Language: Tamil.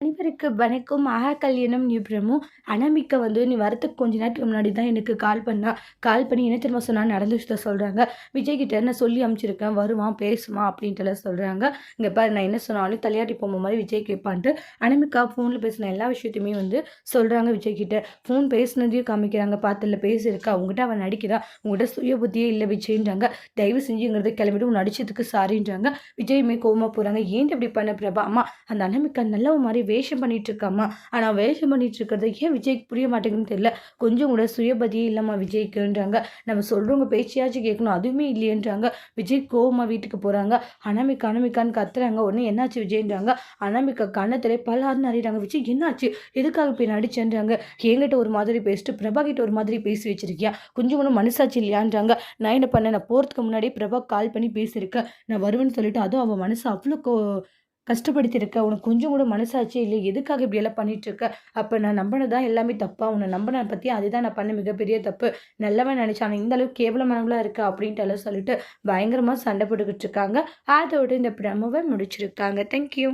அனைவருக்கு வணக்கம். மகா கல்யாணம் நிபுணமும் அனாமிகா வந்து நீ வரத்துக்கு கொஞ்ச நேரத்துக்கு முன்னாடி தான் எனக்கு கால் பண்ணா. கால் பண்ணி என்ன திரும்ப சொன்னால் நடந்த விஷயத்த சொல்கிறாங்க விஜய் கிட்ட நான் சொல்லி அமுச்சிருக்கேன் வருவான் பேசுவான் அப்படின்ட்டுலாம் சொல்கிறாங்க இங்கே பாரு நான் என்ன சொன்னாலும் தலையாட்டி போகும் மாதிரி விஜய் கேட்பான்ட்டு அனமிக்கா ஃபோனில் பேசின எல்லா விஷயத்தையுமே வந்து சொல்கிறாங்க விஜய் கிட்ட. ஃபோன் பேசினதையும் காமிக்கிறாங்க. பார்த்துல பேசியிருக்கா. அவங்ககிட்ட அவன் நடிக்கிறா. உங்கள்கிட்ட சுய புத்தியே இல்லை விஜய்ன்றாங்க. தயவு செஞ்சுங்கிறத கிளம்பிட்டு உன் நடிச்சதுக்கு சாரின்றாங்க விஜயுமே கோவமாக போகிறாங்க ஏன் இப்படி பண்ண பிரபா? அம்மா அந்த அனமிக்கா நல்ல மாதிரி வேஷம் பண்ணிட்டுருக்காம்மா. ஆனால் வேஷம் பண்ணிகிட்டு இருக்கிறது ஏன் விஜய்க்கு புரிய மாட்டேங்குன்னு தெரியல. கொஞ்சம் கூட சுயபதியே இல்லைம்மா விஜய்க்குன்றாங்க. நம்ம சொல்கிறவங்க பேச்சியாச்சும் கேட்கணும். அதுவுமே இல்லையன்றாங்க. விஜய் கோவமாக வீட்டுக்கு போகிறாங்க அனாமிக்கா அனாமிக்கான்னு கத்துறாங்க. உடனே என்னாச்சு விஜய்ன்றாங்க. அனாமிக்கா கண்ணத்திலே பல்லாருன்னு அறிறாங்க விஜய் என்னாச்சு? எதுக்காக போய் நடிச்சேன்றாங்க? என்கிட்ட ஒரு மாதிரி பேசிட்டு பிரபா கிட்ட ஒரு மாதிரி பேசி வச்சிருக்கியா? கொஞ்சம் கூட மனசாச்சு இல்லையான்றாங்க. நான் என்ன பண்ணேன்? நான் போகிறதுக்கு முன்னாடி பிரபா கால் பண்ணி பேசியிருக்கேன். நான் வருவேன்னு சொல்லிட்டு அதுவும் அவன் மனசு அவ்வளோ கஷ்டப்படுத்தியிருக்க உனக்கு கொஞ்சம் கூட மனசாட்சி இல்லை எதுக்காக இப்படி எல்லாம் அப்போ நான் நம்பினதான் எல்லாமே தப்பா? உன்னை நம்பின பற்றி அதுதான் நான் பண்ண மிகப்பெரிய தப்பு. நல்லவன் நினச்சான் இந்த அளவுக்கு கேவலமானவளாக இருக்கா? அப்படின்ட்டு எல்லாம் சொல்லிட்டு பயங்கரமாக சண்டை போட்டுக்கிட்டு இருக்காங்க. அதோட இந்த பிரமவை முடிச்சிருக்காங்க. தேங்க்யூ